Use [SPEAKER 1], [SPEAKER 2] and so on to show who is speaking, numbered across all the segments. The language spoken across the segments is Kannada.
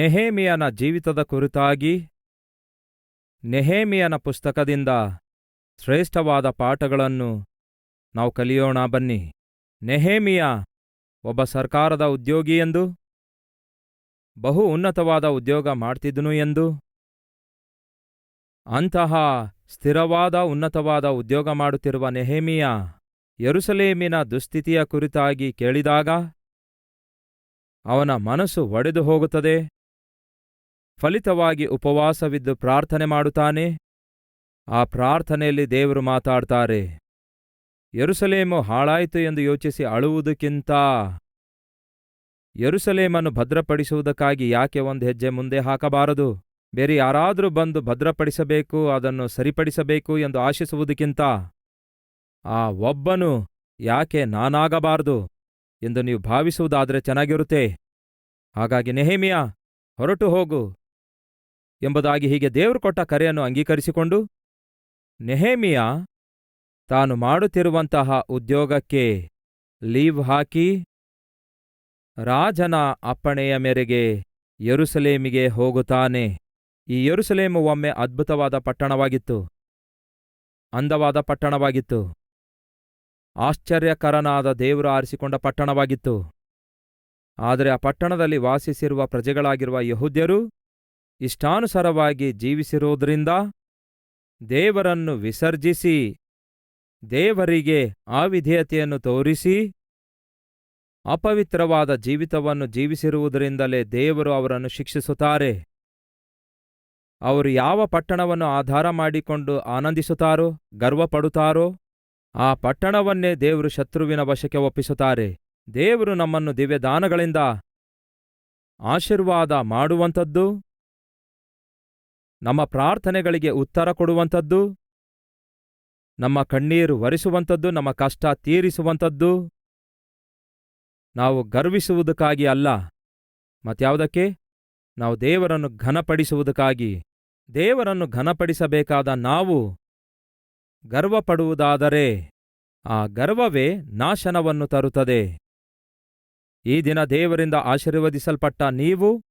[SPEAKER 1] ನೆಹೇಮಿಯನ ಜೀವಿತದ ಕುರಿತಾಗಿ ನೆಹೇಮಿಯನ ಪುಸ್ತಕದಿಂದ ಶ್ರೇಷ್ಠವಾದ ಪಾಠಗಳನ್ನು ನಾವು ಕಲಿಯೋಣ ಬನ್ನಿ. ನೆಹೇಮಿಯ ಒಬ್ಬ ಸರ್ಕಾರದ ಉದ್ಯೋಗಿ ಎಂದು, ಬಹು ಉನ್ನತವಾದ ಉದ್ಯೋಗ ಮಾಡ್ತಿದ್ದನು ಎಂದು, ಅಂತಹ ಸ್ಥಿರವಾದ ಉನ್ನತವಾದ ಉದ್ಯೋಗ ಮಾಡುತ್ತಿರುವ ನೆಹೇಮಿಯ ಯರುಸಲೇಮಿನ ದುಸ್ಥಿತಿಯ ಕುರಿತಾಗಿ ಕೇಳಿದಾಗ ಅವನ ಮನಸ್ಸು ಒಡೆದು ಹೋಗುತ್ತದೆ. ಫಲಿತವಾಗಿ ಉಪವಾಸವಿದ್ದು ಪ್ರಾರ್ಥನೆ ಮಾಡುತ್ತಾನೆ? ಆ ಪ್ರಾರ್ಥನೆಯಲ್ಲಿ ದೇವರು ಮಾತಾಡ್ತಾರೆ, ಯರುಸಲೇಮು ಹಾಳಾಯಿತು ಎಂದು ಯೋಚಿಸಿ ಅಳುವುದಕ್ಕಿಂತ ಯರುಸಲೇಮನ್ನು ಭದ್ರಪಡಿಸುವುದಕ್ಕಾಗಿ ಯಾಕೆ ಒಂದು ಹೆಜ್ಜೆ ಮುಂದೆ ಹಾಕಬಾರದು? ಬೇರೆ ಯಾರಾದರೂ ಬಂದು ಭದ್ರಪಡಿಸಬೇಕು, ಅದನ್ನು ಸರಿಪಡಿಸಬೇಕು ಎಂದು ಆಶಿಸುವುದಕ್ಕಿಂತ ಆ ಒಬ್ಬನು ಯಾಕೆ ನಾನಾಗಬಾರದು ಎಂದು ನೀವು ಭಾವಿಸುವುದಾದರೆ ಚೆನ್ನಾಗಿರುತ್ತೆ. ಹಾಗಾಗಿ ನೆಹೇಮಿಯ, ಹೊರಟು ಹೋಗು. ಎಂಬುದಾಗಿ ಹೀಗೆ ದೇವರು ಕೊಟ್ಟ ಕರೆಯನ್ನು ಅಂಗೀಕರಿಸಿಕೊಂಡು, ನೆಹೇಮಿಯ ತಾನು ಮಾಡುತ್ತಿರುವಂತಹ ಉದ್ಯೋಗಕ್ಕೆ ಲೀವ್ ಹಾಕಿ ರಾಜನ ಅಪ್ಪಣೆಯ ಮೇರೆಗೆ ಯರುಸಲೇಮಿಗೆ ಹೋಗುತ್ತಾನೆ. ಈ ಯರುಸಲೇಮು ಒಮ್ಮೆ ಅದ್ಭುತವಾದ ಪಟ್ಟಣವಾಗಿತ್ತು. ಅಂದವಾದ ಪಟ್ಟಣವಾಗಿತ್ತು. ಆಶ್ಚರ್ಯಕರನಾದ ದೇವರು ಆರಿಸಿಕೊಂಡ ಪಟ್ಟಣವಾಗಿತ್ತು. ಆದರೆ ಆ ಪಟ್ಟಣದಲ್ಲಿ ವಾಸಿಸಿರುವ ಪ್ರಜೆಗಳಾಗಿರುವ ಯಹೂದ್ಯರು ಇಷ್ಟಾನುಸಾರವಾಗಿ ಜೀವಿಸಿರುವುದರಿಂದ ದೇವರನ್ನು ವಿಸರ್ಜಿಸಿ, ದೇವರಿಗೆ ಅವಿಧೇಯತೆಯನ್ನು ತೋರಿಸಿ, ಅಪವಿತ್ರವಾದ ಜೀವಿತವನ್ನು ಜೀವಿಸಿರುವುದರಿಂದಲೇ ದೇವರು ಅವರನ್ನು ಶಿಕ್ಷಿಸುತ್ತಾರೆ. ಅವರು ಯಾವ ಪಟ್ಟಣವನ್ನು ಆಧಾರ ಮಾಡಿಕೊಂಡು ಆನಂದಿಸುತ್ತಾರೋ, ಗರ್ವಪಡುತ್ತಾರೋ, ಆ ಪಟ್ಟಣವನ್ನೇ ದೇವರು ಶತ್ರುವಿನ ವಶಕ್ಕೆ ಒಪ್ಪಿಸುತ್ತಾರೆ. ದೇವರು ನಮ್ಮನ್ನು ದಿವ್ಯದಾನಗಳಿಂದ ಆಶೀರ್ವಾದ ಮಾಡುವಂಥದ್ದು. ನಮ್ಮ ಪ್ರಾರ್ಥನೆಗಳಿಗೆ ಉತ್ತರ ಕೊಡುವಂಥದ್ದು? ನಮ್ಮ ಕಣ್ಣೀರು ಒರೆಸುವಂಥದ್ದು? ನಮ್ಮ ಕಷ್ಟ ತೀರಿಸುವಂಥದ್ದು? ನಾವು ಗರ್ವಿಸುವುದಕ್ಕಾಗಿ ಅಲ್ಲ. ಮತ್ಯಾವುದಕ್ಕೆ? ನಾವು ದೇವರನ್ನು ಘನಪಡಿಸುವುದಕ್ಕಾಗಿ. ದೇವರನ್ನು ಘನಪಡಿಸಬೇಕಾದ ನಾವು ಗರ್ವಪಡುವುದಾದರೆ ಆ ಗರ್ವವೇ ನಾಶನವನ್ನು ತರುತ್ತದೆ. ಈ ದಿನ ದೇವರಿಂದ ಆಶೀರ್ವದಿಸಲ್ಪಟ್ಟ ನೀವು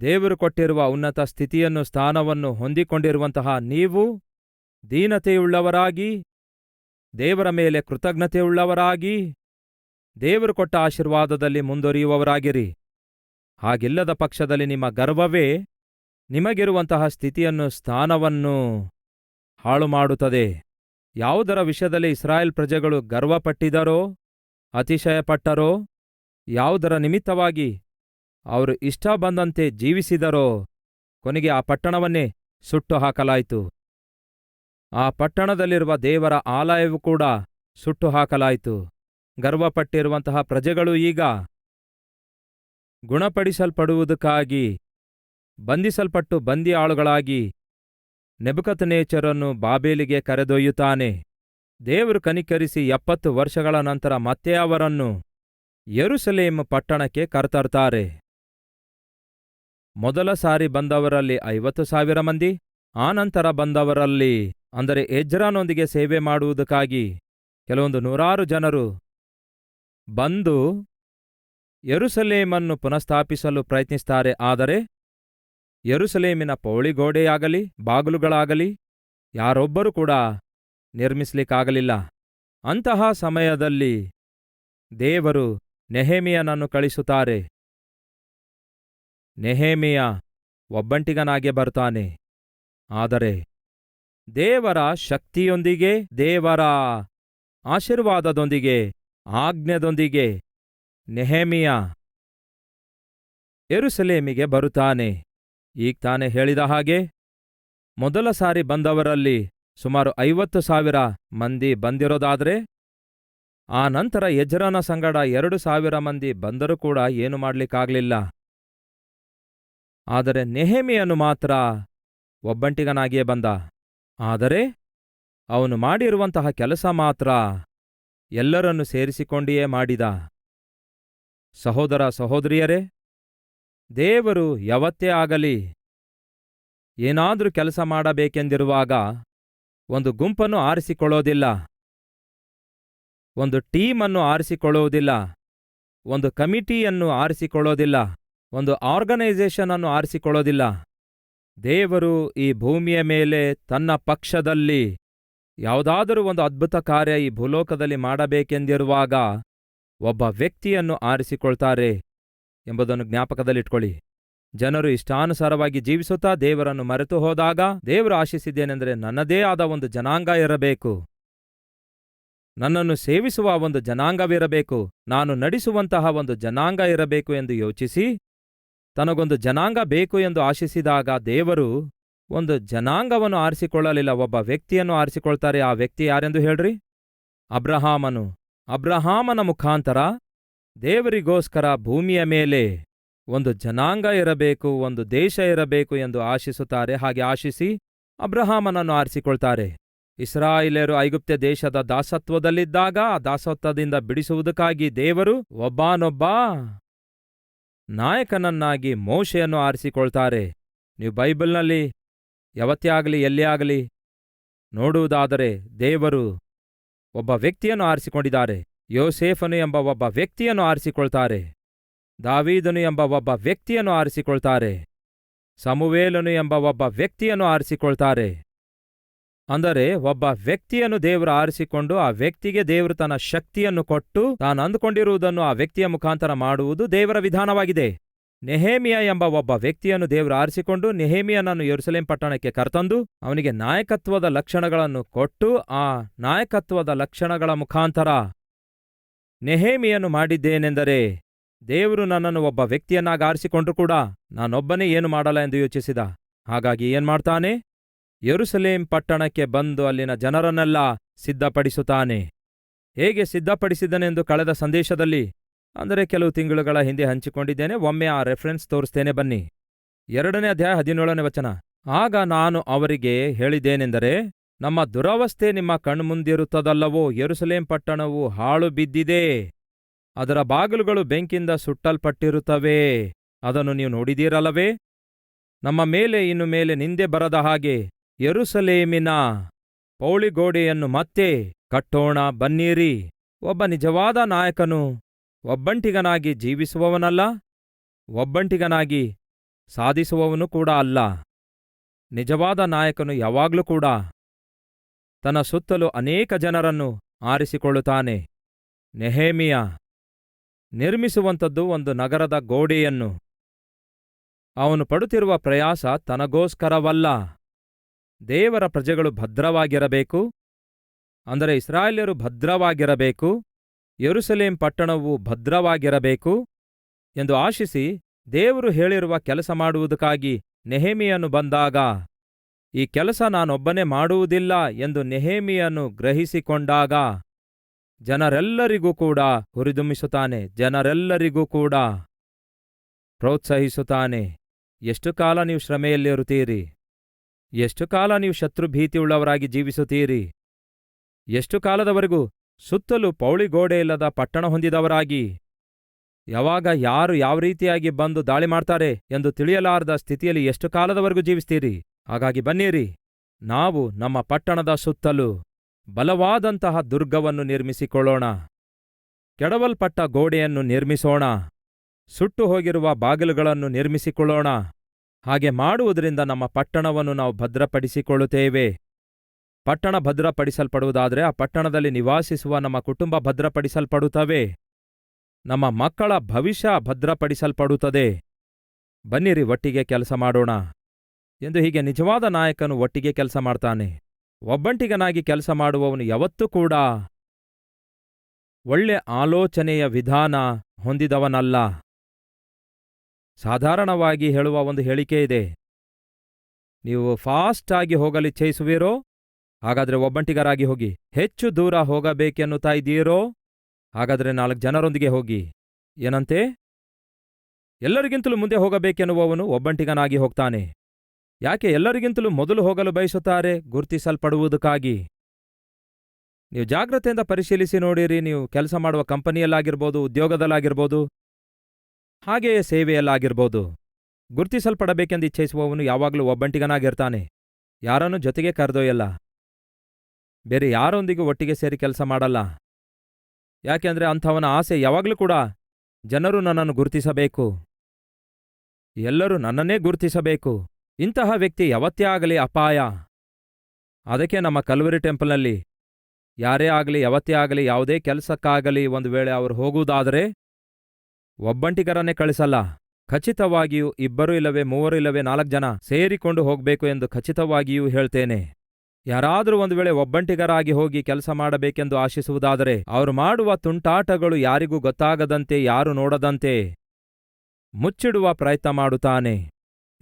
[SPEAKER 1] ದೇವರು ಕೊಟ್ಟಿರುವ ಉನ್ನತ ಸ್ಥಿತಿಯನ್ನು, ಸ್ಥಾನವನ್ನು ಹೊಂದಿಕೊಂಡಿರುವಂತಹ ನೀವು ದೀನತೆಯುಳ್ಳವರಾಗಿ, ದೇವರ ಮೇಲೆ ಕೃತಜ್ಞತೆಯುಳ್ಳವರಾಗಿ, ದೇವರು ಕೊಟ್ಟ ಆಶೀರ್ವಾದದಲ್ಲಿ ಮುಂದುವರಿಯುವವರಾಗಿರಿ. ಹಾಗಿಲ್ಲದ ಪಕ್ಷದಲ್ಲಿ ನಿಮ್ಮ ಗರ್ವವೇ ನಿಮಗಿರುವಂತಹ ಸ್ಥಿತಿಯನ್ನು, ಸ್ಥಾನವನ್ನು ಹಾಳು ಮಾಡುತ್ತದೆ ಯಾವುದರ ವಿಷಯದಲ್ಲಿ ಇಸ್ರಾಯೇಲ್ ಪ್ರಜೆಗಳು ಗರ್ವಪಟ್ಟಿದರೋ, ಅತಿಶಯಪಟ್ಟರೋ, ಯಾವುದರ ನಿಮಿತ್ತವಾಗಿ ಅವರು ಇಷ್ಟ ಬಂದಂತೆ ಜೀವಿಸಿದರೋ, ಕೊನೆಗೆ ಆ ಪಟ್ಟಣವನ್ನೇ ಸುಟ್ಟು ಹಾಕಲಾಯಿತು ಆ ಪಟ್ಟಣದಲ್ಲಿರುವ ದೇವರ ಆಲಯವೂ ಕೂಡ ಸುಟ್ಟು ಹಾಕಲಾಯಿತು ಗರ್ವಪಟ್ಟಿರುವಂತಹ ಪ್ರಜೆಗಳು ಈಗ ಗುಣಪಡಿಸಲ್ಪಡುವುದಕ್ಕಾಗಿ, ಬಂಧಿಸಲ್ಪಟ್ಟು ಬಂದಿ ಆಳುಗಳಾಗಿ ನೆಬಕತನೇಚರನ್ನು ಬಾಬೇಲಿಗೆ ಕರೆದೊಯ್ಯುತ್ತಾನೆ. ದೇವರು ಕನಿಕರಿಸಿ ಎಪ್ಪತ್ತು ವರ್ಷಗಳ ನಂತರ ಮತ್ತೆ ಅವರನ್ನು ಯರುಸಲೇಮ್ ಪಟ್ಟಣಕ್ಕೆ ಕರ್ತರ್ತಾರೆ ಮೊದಲ ಸಾರಿ ಬಂದವರಲ್ಲಿ ಐವತ್ತು ಸಾವಿರ ಮಂದಿ ಆನಂತರ ಬಂದವರಲ್ಲಿ, ಅಂದರೆ ಎಜ್ರಾನೊಂದಿಗೆ ಸೇವೆ ಮಾಡುವುದಕ್ಕಾಗಿ ಕೆಲವೊಂದು ನೂರಾರು ಜನರು ಬಂದು ಯರುಸಲೇಮನ್ನು ಪುನಃಸ್ಥಾಪಿಸಲು ಪ್ರಯತ್ನಿಸ್ತಾರೆ. ಆದರೆ ಯರುಸಲೇಮಿನ ಪೌಳಿಗೋಡೆಯಾಗಲಿ, ಬಾಗಿಲುಗಳಾಗಲಿ, ಯಾರೊಬ್ಬರೂ ಕೂಡ ನಿರ್ಮಿಸಲಿಕ್ಕಾಗಲಿಲ್ಲ. ಅಂತಹ ಸಮಯದಲ್ಲಿ ದೇವರು ನೆಹೆಮಿಯನನ್ನು ಕಳಿಸುತ್ತಾರೆ ನೆಹೇಮಿಯ ಒಬ್ಬಂಟಿಗನಾಗೆ ಬರ್ತಾನೆ. ಆದರೆ ದೇವರ ಶಕ್ತಿಯೊಂದಿಗೆ, ದೇವರ ಆಶೀರ್ವಾದದೊಂದಿಗೆ, ಆಜ್ಞೆದೊಂದಿಗೆ ನೆಹೇಮಿಯ ಎರುಸಲೇಮಿಗೆ ಬರುತ್ತಾನೆ. ಈಗ ತಾನೇ ಹೇಳಿದ ಹಾಗೆ ಮೊದಲ ಸಾರಿ ಬಂದವರಲ್ಲಿ ಸುಮಾರು ಐವತ್ತು ಸಾವಿರ ಮಂದಿ ಬಂದಿರೋದಾದ್ರೆ, ಆ ನಂತರ ಯಜ್ರನ ಸಂಗಡ ಎರಡು ಸಾವಿರ ಮಂದಿ ಬಂದರೂ ಕೂಡ ಏನು ಮಾಡ್ಲಿಕ್ಕಾಗ್ಲಿಲ್ಲ. ಆದರೆ ನೆಹೆಮಿಯನು ಮಾತ್ರ ಒಬ್ಬಂಟಿಗನಾಗಿಯೇ ಬಂದ. ಆದರೆ ಅವನು ಮಾಡಿರುವಂತಹ ಕೆಲಸ ಮಾತ್ರ ಎಲ್ಲರನ್ನು ಸೇರಿಸಿಕೊಂಡಿಯೇ ಮಾಡಿದ. ಸಹೋದರ ಸಹೋದರಿಯರೇ, ದೇವರು ಯಾವತ್ತೇ ಆಗಲಿ ಏನಾದರೂ ಕೆಲಸ ಮಾಡಬೇಕೆಂದಿರುವಾಗ ಒಂದು ಗುಂಪನ್ನು ಆರಿಸಿಕೊಳ್ಳೋದಿಲ್ಲ, ಒಂದು ಟೀಮನ್ನು ಆರಿಸಿಕೊಳ್ಳುವುದಿಲ್ಲ ಒಂದು ಕಮಿಟಿಯನ್ನು ಆರಿಸಿಕೊಳ್ಳೋದಿಲ್ಲ. ಒಂದು ಆರ್ಗನೈಸೇಷನ್ ಅನ್ನು ಆರಿಸಿಕೊಳ್ಳೋದಿಲ್ಲ. ದೇವರು ಈ ಭೂಮಿಯ ಮೇಲೆ ತನ್ನ ಪಕ್ಷದಲ್ಲಿ ಯಾವುದಾದರೂ ಒಂದು ಅದ್ಭುತ ಕಾರ್ಯ ಈ ಭೂಲೋಕದಲ್ಲಿ ಮಾಡಬೇಕೆಂದಿರುವಾಗ ಒಬ್ಬ ವ್ಯಕ್ತಿಯನ್ನು ಆರಿಸಿಕೊಳ್ತಾರೆ ಎಂಬುದನ್ನು ಜ್ಞಾಪಕದಲ್ಲಿಟ್ಕೊಳ್ಳಿ. ಜನರು ಇಷ್ಟಾನುಸಾರವಾಗಿ ಜೀವಿಸುತ್ತಾ ದೇವರನ್ನು ಮರೆತು ಹೋದಾಗ ದೇವರು ಆಶಿಸಿದ್ದೇನೆಂದರೆ ನನ್ನದೇ ಆದ ಒಂದು ಜನಾಂಗ ಇರಬೇಕು. ನನ್ನನ್ನು ಸೇವಿಸುವ ಒಂದು ಜನಾಂಗವಿರಬೇಕು. ನಾನು ನಡೆಸುವಂತಹ ಒಂದು ಜನಾಂಗ ಇರಬೇಕು ಎಂದು ಯೋಚಿಸಿ ತನಗೊಂದು ಜನಾಂಗ ಬೇಕು ಎಂದು ಆಶಿಸಿದಾಗ ದೇವರು ಒಂದು ಜನಾಂಗವನ್ನು ಆರಿಸಿಕೊಳ್ಳಲಿಲ್ಲ, ಒಬ್ಬ ವ್ಯಕ್ತಿಯನ್ನು ಆರಿಸಿಕೊಳ್ತಾರೆ. ಆ ವ್ಯಕ್ತಿ ಯಾರೆಂದು ಹೇಳ್ರಿ? ಅಬ್ರಹಾಮನು. ಅಬ್ರಹಾಮನ ಮುಖಾಂತರ ದೇವರಿಗೋಸ್ಕರ ಭೂಮಿಯ ಮೇಲೆ ಒಂದು ಜನಾಂಗ ಇರಬೇಕು, ಒಂದು ದೇಶ ಇರಬೇಕು ಎಂದು ಆಶಿಸುತ್ತಾರೆ. ಹಾಗೆ ಆಶಿಸಿ ಅಬ್ರಹಾಮನನ್ನು ಆರಿಸಿಕೊಳ್ತಾರೆ. ಇಸ್ರಾಯಿಲರು ಐಗುಪ್ತ ದೇಶದ ದಾಸತ್ವದಲ್ಲಿದ್ದಾಗ ಆ ದಾಸತ್ವದಿಂದ ಬಿಡಿಸುವುದಕ್ಕಾಗಿ ದೇವರು ಒಬ್ಬಾನೊಬ್ಬ ನಾಯಕನನ್ನಾಗಿ ಮೋಶೆಯನ್ನು ಆರಿಸಿಕೊಳ್ತಾರೆ. ನೀವು ಬೈಬಲ್ನಲ್ಲಿ ಯಾವತ್ತೇ ಆಗಲಿ ಎಲ್ಲೇ ಆಗಲಿ ನೋಡುವುದಾದರೆ ದೇವರು ಒಬ್ಬ ವ್ಯಕ್ತಿಯನ್ನು ಆರಿಸಿಕೊಂಡಿದ್ದಾರೆ. ಯೋಸೇಫನು ಎಂಬ ಒಬ್ಬ ವ್ಯಕ್ತಿಯನ್ನು ಆರಿಸಿಕೊಳ್ತಾರೆ. ದಾವೀದನು ಎಂಬ ಒಬ್ಬ ವ್ಯಕ್ತಿಯನ್ನು ಆರಿಸಿಕೊಳ್ತಾರೆ. ಸಮುವೇಲನು ಎಂಬ ಒಬ್ಬ ವ್ಯಕ್ತಿಯನ್ನು ಆರಿಸಿಕೊಳ್ತಾರೆ. ಅಂದರೆ ಒಬ್ಬ ವ್ಯಕ್ತಿಯನ್ನು ದೇವರು ಆರಿಸಿಕೊಂಡು ಆ ವ್ಯಕ್ತಿಗೆ ದೇವರು ತನ್ನ ಶಕ್ತಿಯನ್ನು ಕೊಟ್ಟು ತಾನು ಅಂದುಕೊಂಡಿರುವುದನ್ನು ಆ ವ್ಯಕ್ತಿಯ ಮುಖಾಂತರ ಮಾಡುವುದು ದೇವರ ವಿಧಾನವಾಗಿದೆ. ನೆಹೇಮಿಯ ಎಂಬ ಒಬ್ಬ ವ್ಯಕ್ತಿಯನ್ನು ದೇವರು ಆರಿಸಿಕೊಂಡು ನೆಹೇಮಿಯನನ್ನು ಯೆರೂಸಲೇಂ ಪಟ್ಟಣಕ್ಕೆ ಕರ್ತಂದು ಅವನಿಗೆ ನಾಯಕತ್ವದ ಲಕ್ಷಣಗಳನ್ನು ಕೊಟ್ಟು ಆ ನಾಯಕತ್ವದ ಲಕ್ಷಣಗಳ ಮುಖಾಂತರ ನೆಹೇಮಿಯನ್ನು ಮಾಡಿದ್ದೇನೆಂದರೆ ದೇವರು ನನ್ನನ್ನು ಒಬ್ಬ ವ್ಯಕ್ತಿಯನ್ನಾಗಿ ಆರಿಸಿಕೊಂಡ್ರು ಕೂಡ ನಾನೊಬ್ಬನೇ ಏನು ಮಾಡಲ್ಲ ಎಂದು ಯೋಚಿಸಿದ. ಹಾಗಾಗಿ ಏನ್ಮಾಡ್ತಾನೆ? ಯೆರೂಸಲೇಂ ಪಟ್ಟಣಕ್ಕೆ ಬಂದು ಅಲ್ಲಿನ ಜನರನ್ನೆಲ್ಲ ಸಿದ್ಧಪಡಿಸುತ್ತಾನೆ. ಹೇಗೆ ಸಿದ್ಧಪಡಿಸಿದನೆಂದು ಕಳೆದ ಸಂದೇಶದಲ್ಲಿ? ಅಂದರೆ ಕೆಲವು ತಿಂಗಳುಗಳ ಹಿಂದೆ ಹಂಚಿಕೊಂಡಿದ್ದೇನೆ, ಒಮ್ಮೆ ಆ ರೆಫರೆನ್ಸ್ ತೋರಿಸ್ತೇನೆ, ಬನ್ನಿ. ಎರಡನೇ ಅಧ್ಯಾಯ ಹದಿನೇಳನೇ ವಚನ. ಆಗ ನಾನು ಅವರಿಗೆ ಹೇಳಿದ್ದೇನೆಂದರೆ, ನಮ್ಮ ದುರವಸ್ಥೆ ನಿಮ್ಮ ಕಣ್ಮುಂದಿರುತ್ತದಲ್ಲವೋ ಯೆರೂಸಲೇಂ ಪಟ್ಟಣವು ಹಾಳು ಬಿದ್ದಿದೆ. ಅದರ ಬಾಗಿಲುಗಳು ಬೆಂಕಿಯಿಂದ ಸುಟ್ಟಲ್ಪಟ್ಟಿರುತ್ತವೆ. ಅದನ್ನು ನೀವು ನೋಡಿದೀರಲ್ಲವೇ ನಮ್ಮ ಮೇಲೆ ಇನ್ನು ಮೇಲೆ ನಿಂದೆ ಬರದ ಹಾಗೆ. ಯೆರೂಸಲೇಮಿನ ಪೌಳಿಗೋಡೆಯನ್ನು ಮತ್ತೆ ಕಟ್ಟೋಣ ಬನ್ನಿರಿ. ಒಬ್ಬ ನಿಜವಾದ ನಾಯಕನು ಒಬ್ಬಂಟಿಗನಾಗಿ ಜೀವಿಸುವವನಲ್ಲ, ಒಬ್ಬಂಟಿಗನಾಗಿ ಸಾಧಿಸುವವನು ಕೂಡ ಅಲ್ಲ. ನಿಜವಾದ ನಾಯಕನು ಯಾವಾಗ್ಲೂ ಕೂಡ ತನ್ನ ಸುತ್ತಲೂ ಅನೇಕ ಜನರನ್ನು ಆರಿಸಿಕೊಳ್ಳುತ್ತಾನೆ. ನೆಹೇಮಿಯ ನಿರ್ಮಿಸುವಂಥದ್ದು ಒಂದು ನಗರದ ಗೋಡೆಯನ್ನು. ಅವನು ಪಡುತ್ತಿರುವ ಪ್ರಯಾಸ ತನಗೋಸ್ಕರವಲ್ಲ. ದೇವರ ಪ್ರಜೆಗಳು ಭದ್ರವಾಗಿರಬೇಕು? ಅಂದರೆ ಇಸ್ರಾಯೇಲ್ಯರು ಭದ್ರವಾಗಿರಬೇಕು? ಯೆರೂಸಲೇಂ ಪಟ್ಟಣವು ಭದ್ರವಾಗಿರಬೇಕು? ಎಂದು ಆಶಿಸಿ ದೇವರು ಹೇಳಿರುವ ಕೆಲಸ ಮಾಡುವುದಕ್ಕಾಗಿ ನೆಹೇಮಿಯನ್ನು ಬಂದಾಗ, ಈ ಕೆಲಸ ನಾನೊಬ್ಬನೇ ಮಾಡುವುದಿಲ್ಲ ಎಂದು ನೆಹೇಮಿಯನ್ನು ಗ್ರಹಿಸಿಕೊಂಡಾಗ, ಜನರೆಲ್ಲರಿಗೂ ಕೂಡ ಹುರಿದುಂಬಿಸುತ್ತಾನೆ, ಜನರೆಲ್ಲರಿಗೂ ಕೂಡ ಪ್ರೋತ್ಸಾಹಿಸುತ್ತಾನೆ. ಎಷ್ಟು ಕಾಲ ನೀವು ಶ್ರಮೆಯಲ್ಲಿರುತ್ತೀರಿ ಎಷ್ಟು ಕಾಲ ನೀವು ಶತ್ರುಭೀತಿಯುಳ್ಳವರಾಗಿ ಜೀವಿಸುತ್ತೀರಿ? ಎಷ್ಟು ಕಾಲದವರೆಗೂ ಸುತ್ತಲೂ ಪೌಳಿಗೋಡೆಯಿಲ್ಲದ ಪಟ್ಟಣ ಹೊಂದಿದವರಾಗಿ? ಯಾವಾಗ ಯಾರು ಯಾವ ರೀತಿಯಾಗಿ ಬಂದು ದಾಳಿ ಮಾಡ್ತಾರೆ ಎಂದು ತಿಳಿಯಲಾರದ ಸ್ಥಿತಿಯಲ್ಲಿ ಎಷ್ಟು ಕಾಲದವರೆಗೂ ಜೀವಿಸ್ತೀರಿ? ಹಾಗಾಗಿ ಬನ್ನಿರಿ. ನಾವು ನಮ್ಮ ಪಟ್ಟಣದ ಸುತ್ತಲೂ ಬಲವಾದಂತಹ ದುರ್ಗವನ್ನು ನಿರ್ಮಿಸಿಕೊಳ್ಳೋಣ. ಕೆಡವಲ್ಪಟ್ಟ ಗೋಡೆಯನ್ನು ನಿರ್ಮಿಸೋಣ. ಸುಟ್ಟು ಹೋಗಿರುವ ಬಾಗಿಲುಗಳನ್ನು ನಿರ್ಮಿಸಿಕೊಳ್ಳೋಣ. ಹಾಗೆ ಮಾಡುವುದರಿಂದ ನಮ್ಮ ಪಟ್ಟಣವನ್ನು ನಾವು ಭದ್ರಪಡಿಸಿಕೊಳ್ಳುತ್ತೇವೆ. ಪಟ್ಟಣ ಭದ್ರಪಡಿಸಲ್ಪಡುವುದಾದರೆ ಆ ಪಟ್ಟಣದಲ್ಲಿ ನಿವಾಸಿಸುವ ನಮ್ಮ ಕುಟುಂಬ ಭದ್ರಪಡಿಸಲ್ಪಡುತ್ತವೆ. ನಮ್ಮ ಮಕ್ಕಳ ಭವಿಷ್ಯ ಭದ್ರಪಡಿಸಲ್ಪಡುತ್ತದೆ. ಬನ್ನಿರಿ, ಒಟ್ಟಿಗೆ ಕೆಲಸ ಮಾಡೋಣ ಎಂದು ಹೀಗೆ ನಿಜವಾದ ನಾಯಕನು ಒಟ್ಟಿಗೆ ಕೆಲಸ ಮಾಡ್ತಾನೆ. ಒಬ್ಬಂಟಿಗನಾಗಿ ಕೆಲಸ ಮಾಡುವವನು ಯಾವತ್ತೂ ಕೂಡ ಒಳ್ಳೆ ಆಲೋಚನೆಯ ವಿಧಾನ ಹೊಂದಿದವನಲ್ಲ. ಸಾಧಾರಣವಾಗಿ ಹೇಳುವ ಒಂದು ಹೇಳಿಕೆ ಇದೆ. ನೀವು ಫಾಸ್ಟ್ ಆಗಿ ಹೋಗಲಿಚ್ಛಯಿಸುವಿರೋ ಹಾಗಾದ್ರೆ ಒಬ್ಬಂಟಿಗರಾಗಿ ಹೋಗಿ, ಹೆಚ್ಚು ದೂರ ಹೋಗಬೇಕೆನ್ನುತ್ತಾ ಇದ್ದೀರೋ, ಹಾಗಾದ್ರೆ ನಾಲ್ಕು ಜನರೊಂದಿಗೆ ಹೋಗಿ. ಏನಂತೆ? ಎಲ್ಲರಿಗಿಂತಲೂ ಮುಂದೆ ಹೋಗಬೇಕೆನ್ನುವವನು ಒಬ್ಬಂಟಿಗನಾಗಿ ಹೋಗ್ತಾನೆ. ಯಾಕೆ ಎಲ್ಲರಿಗಿಂತಲೂ ಮೊದಲು ಹೋಗಲು ಬಯಸುತ್ತಾರೆ? ಗುರುತಿಸಲ್ಪಡುವುದಕ್ಕಾಗಿ. ನೀವು ಜಾಗ್ರತೆಯಿಂದ ಪರಿಶೀಲಿಸಿ ನೋಡಿರಿ, ನೀವು ಕೆಲಸ ಮಾಡುವ ಕಂಪನಿಯಲ್ಲಾಗಿರ್ಬೋದು, ಉದ್ಯೋಗದಲ್ಲಾಗಿರ್ಬೋದು ಹಾಗೆಯೇ ಸೇವೆಯಲ್ಲಾಗಿರ್ಬೋದು. ಗುರುತಿಸಲ್ಪಡಬೇಕೆಂದು ಇಚ್ಛಿಸುವವನು ಯಾವಾಗಲೂ ಒಬ್ಬಂಟಿಗನಾಗಿರ್ತಾನೆ. ಯಾರನ್ನೂ ಜೊತೆಗೆ ಕರೆದೊಯ್ಯಲ್ಲ. ಬೇರೆ ಯಾರೊಂದಿಗೂ ಒಟ್ಟಿಗೆ ಸೇರಿ ಕೆಲಸ ಮಾಡಲ್ಲ. ಯಾಕೆಂದ್ರೆ ಅಂಥವನ ಆಸೆ ಯಾವಾಗಲೂ ಕೂಡ ಜನರು ನನ್ನನ್ನು ಗುರುತಿಸಬೇಕು. ಎಲ್ಲರೂ ನನ್ನನ್ನೇ ಗುರುತಿಸಬೇಕು. ಇಂತಹ ವ್ಯಕ್ತಿ ಯಾವತ್ತೇ ಆಗಲಿ ಅಪಾಯ. ಅದಕ್ಕೆ ನಮ್ಮ ಕಲ್ವರಿ ಟೆಂಪಲ್ನಲ್ಲಿ ಯಾರೇ ಆಗಲಿ ಯಾವತ್ತೇ ಆಗಲಿ ಯಾವುದೇ ಕೆಲಸಕ್ಕಾಗಲಿ ಒಂದು ವೇಳೆ ಅವರು ಹೋಗುವುದಾದರೆ ಒಬ್ಬಂಟಿಗರನ್ನೇ ಕಳಿಸಲ್ಲ. ಖಚಿತವಾಗಿಯೂ ಇಬ್ಬರು ಇಲ್ಲವೇ ಮೂವರು ಇಲ್ಲವೇ ನಾಲ್ಕು ಜನ ಸೇರಿಕೊಂಡು ಹೋಗಬೇಕು ಎಂದು ಖಚಿತವಾಗಿಯೂ ಹೇಳ್ತೇನೆ. ಯಾರಾದರೂ ಒಂದು ವೇಳೆ ಒಬ್ಬಂಟಿಗರಾಗಿ ಹೋಗಿ ಕೆಲಸ ಮಾಡಬೇಕೆಂದು ಆಶಿಸುವುದಾದರೆ ಅವರು ಮಾಡುವ ತುಂಟಾಟಗಳು ಯಾರಿಗೂ ಗೊತ್ತಾಗದಂತೆ, ಯಾರು ನೋಡದಂತೆ ಮುಚ್ಚಿಡುವ ಪ್ರಯತ್ನ ಮಾಡುತ್ತಾನೆ.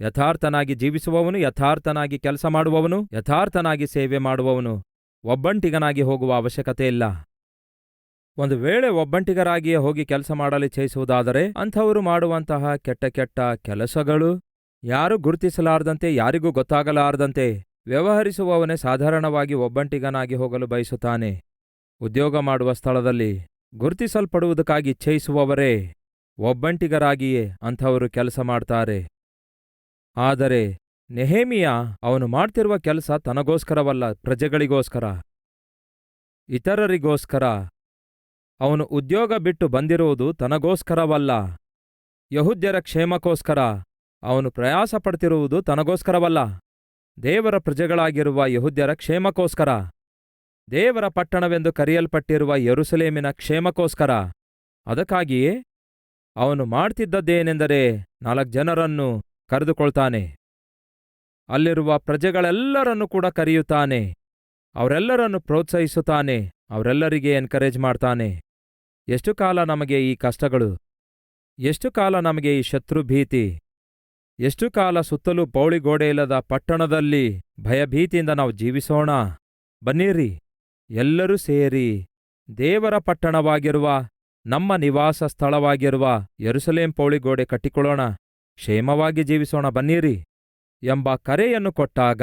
[SPEAKER 1] ಯಥಾರ್ಥನಾಗಿ ಜೀವಿಸುವವನು, ಯಥಾರ್ಥನಾಗಿ ಕೆಲಸ ಮಾಡುವವನು, ಯಥಾರ್ಥನಾಗಿ ಸೇವೆ ಮಾಡುವವನು. ಒಬ್ಬಂಟಿಗನಾಗಿ ಹೋಗುವ ಅವಶ್ಯಕತೆ ಇಲ್ಲ ಒಂದು ವೇಳೆ ಒಬ್ಬಂಟಿಗರಾಗಿಯೇ ಹೋಗಿ ಕೆಲಸ ಮಾಡಲು ಇಚ್ಛಿಸುವುದಾದರೆ ಅಂಥವರು ಮಾಡುವಂತಹ ಕೆಟ್ಟ ಕೆಟ್ಟ ಕೆಲಸಗಳು? ಯಾರೂ ಗುರುತಿಸಲಾರದಂತೆ, ಯಾರಿಗೂ ಗೊತ್ತಾಗಲಾರದಂತೆ ವ್ಯವಹರಿಸುವವನೇ ಸಾಧಾರಣವಾಗಿ ಒಬ್ಬಂಟಿಗನಾಗಿ ಹೋಗಲು ಬಯಸುತ್ತಾನೆ. ಉದ್ಯೋಗ ಮಾಡುವ ಸ್ಥಳದಲ್ಲಿ ಗುರುತಿಸಲ್ಪಡುವುದಕ್ಕಾಗಿ ಇಚ್ಛಯಿಸುವವರೇ ಒಬ್ಬಂಟಿಗರಾಗಿಯೇ ಅಂಥವರು ಕೆಲಸ ಮಾಡ್ತಾರೆ. ಆದರೆ ನೆಹೇಮಿಯ ಅವನು ಮಾಡ್ತಿರುವ ಕೆಲಸ ತನಗೋಸ್ಕರವಲ್ಲ, ಪ್ರಜೆಗಳಿಗೋಸ್ಕರ. ಇತರರಿಗೋಸ್ಕರ. ಅವನು ಉದ್ಯೋಗ ಬಿಟ್ಟು ಬಂದಿರುವುದು ತನಗೋಸ್ಕರವಲ್ಲ. ಯಹುದ್ಯರ ಕ್ಷೇಮಕ್ಕೋಸ್ಕರ ಅವನು ಪ್ರಯಾಸ ಪಡ್ತಿರುವುದು ತನಗೋಸ್ಕರವಲ್ಲ. ದೇವರ ಪ್ರಜೆಗಳಾಗಿರುವ ಯಹುದ್ಯರ ಕ್ಷೇಮಕ್ಕೋಸ್ಕರ. ದೇವರ ಪಟ್ಟಣವೆಂದು ಕರೆಯಲ್ಪಟ್ಟಿರುವ ಯರುಸಲೇಮಿನ ಕ್ಷೇಮಕ್ಕೋಸ್ಕರ. ಅದಕ್ಕಾಗಿಯೇ ಅವನು ಮಾಡ್ತಿದ್ದದ್ದೇನೆಂದರೆ ನಾಲ್ಕು ಜನರನ್ನು ಕರೆದುಕೊಳ್ತಾನೆ. ಅಲ್ಲಿರುವ ಪ್ರಜೆಗಳೆಲ್ಲರನ್ನು ಕೂಡ ಕರೆಯುತ್ತಾನೆ. ಅವರೆಲ್ಲರನ್ನು ಪ್ರೋತ್ಸಾಹಿಸುತ್ತಾನೆ. ಅವರೆಲ್ಲರಿಗೆ ಎನ್ಕರೇಜ್ ಮಾಡ್ತಾನೆ. ಎಷ್ಟು ಕಾಲ ನಮಗೆ ಈ ಕಷ್ಟಗಳು? ಎಷ್ಟು ಕಾಲ ನಮಗೆ ಈ ಶತ್ರುಭೀತಿ ಎಷ್ಟು ಕಾಲ ಸುತ್ತಲೂ ಪೌಳಿಗೋಡೆಯಿಲ್ಲದ ಪಟ್ಟಣದಲ್ಲಿ ಭಯಭೀತಿಯಿಂದ ನಾವು ಜೀವಿಸೋಣ? ಬನ್ನಿರಿ, ಎಲ್ಲರೂ ಸೇರಿ ದೇವರ ಪಟ್ಟಣವಾಗಿರುವ ನಮ್ಮ ನಿವಾಸ ಸ್ಥಳವಾಗಿರುವ ಯರುಸಲೇಂ ಪೌಳಿಗೋಡೆ ಕಟ್ಟಿಕೊಳ್ಳೋಣ. ಕ್ಷೇಮವಾಗಿ ಜೀವಿಸೋಣ, ಬನ್ನಿರಿ ಎಂಬ ಕರೆಯನ್ನು ಕೊಟ್ಟಾಗ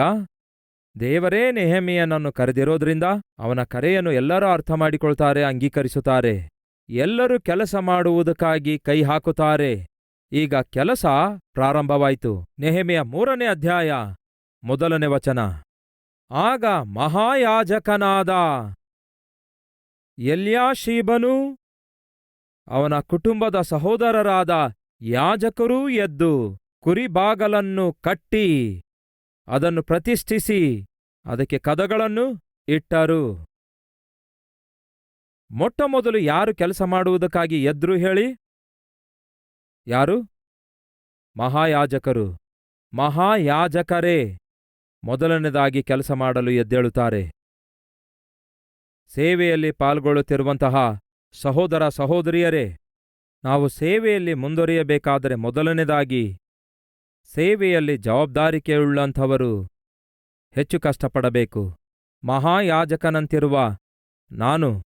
[SPEAKER 1] ದೇವರೇ ನೆಹಮಿಯನನ್ನು ಕರೆದಿರೋದ್ರಿಂದ ಅವನ ಕರೆಯನ್ನು ಎಲ್ಲರೂ ಅರ್ಥ ಮಾಡಿಕೊಳ್ತಾರೆ ಅಂಗೀಕರಿಸುತ್ತಾರೆ. ಎಲ್ಲರೂ ಕೆಲಸ ಮಾಡುವುದಕ್ಕಾಗಿ ಕೈ ಹಾಕುತ್ತಾರೆ. ಈಗ ಕೆಲಸ ಪ್ರಾರಂಭವಾಯಿತು. ನೆಹಮೆಯ ಮೂರನೇ ಅಧ್ಯಾಯ, ಮೊದಲನೇ ವಚನ. ಆಗ ಮಹಾಯಾಜಕನಾದ ಎಲ್ಯಾಶೀಬನೂ ಅವನ ಕುಟುಂಬದ ಸಹೋದರರಾದ ಯಾಜಕರೂ ಎದ್ದು ಕುರಿಬಾಗಲನ್ನು ಕಟ್ಟಿ, ಅದನ್ನು ಪ್ರತಿಷ್ಠಿಸಿ, ಅದಕ್ಕೆ ಕದಗಳನ್ನು ಇಟ್ಟರು. ಮೊಟ್ಟಮೊದಲು ಯಾರು ಕೆಲಸ ಮಾಡುವುದಕ್ಕಾಗಿ ಎದ್ರು ಹೇಳಿ? ಯಾರು? ಮಹಾಯಾಜಕರು. ಮಹಾಯಾಜಕರೇ ಮೊದಲನೇದಾಗಿ ಕೆಲಸ ಮಾಡಲು ಎದ್ದೇಳುತ್ತಾರೆ. ಸೇವೆಯಲ್ಲಿ ಪಾಲ್ಗೊಳ್ಳುತ್ತಿರುವಂತಹ ಸಹೋದರ ಸಹೋದರಿಯರೇ, ನಾವು ಸೇವೆಯಲ್ಲಿ ಮುಂದುವರಿಯಬೇಕಾದರೆ ಮೊದಲನೇದಾಗಿ ಸೇವೆಯಲ್ಲಿ ಜವಾಬ್ದಾರಿಕೆಯುಳ್ಳಂಥವರು ಹೆಚ್ಚು ಕಷ್ಟಪಡಬೇಕು. ಮಹಾಯಾಜಕನಂತಿರುವ ನಾನು